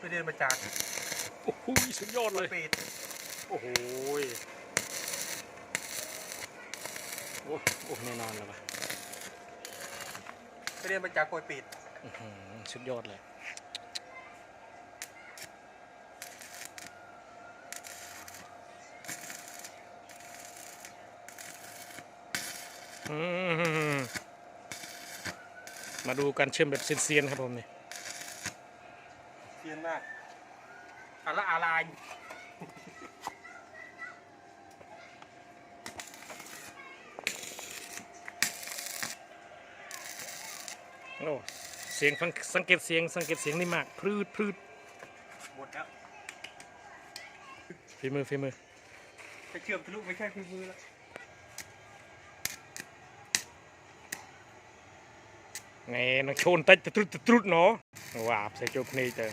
ไปเรียนมาจากโอ้โหสุดยอดเลย ปีดโอ้โหยโอ้โอ้แน่นอนเลยว่ะไปเรียนมาจากกอยปีดอื้อหือสุดยอดเลย อืมมาดูการเชื่อมแบบเซียนๆครับผมนี่ เรียนมากอะละอะไรโอ้เสียงฟังสังเกตเสียงสังเกตเสียงนี่มากพรืดพรืดหมดแล้วฝีมือฝีมือไปเชื่อมทะลุไม่ใช่ฝีมือแล้ว នេះនឹងឈូនតិចទៅទ្រុតទៅទ្រុតណូវ៉ាផ្សេងចូលគ្នាទៅ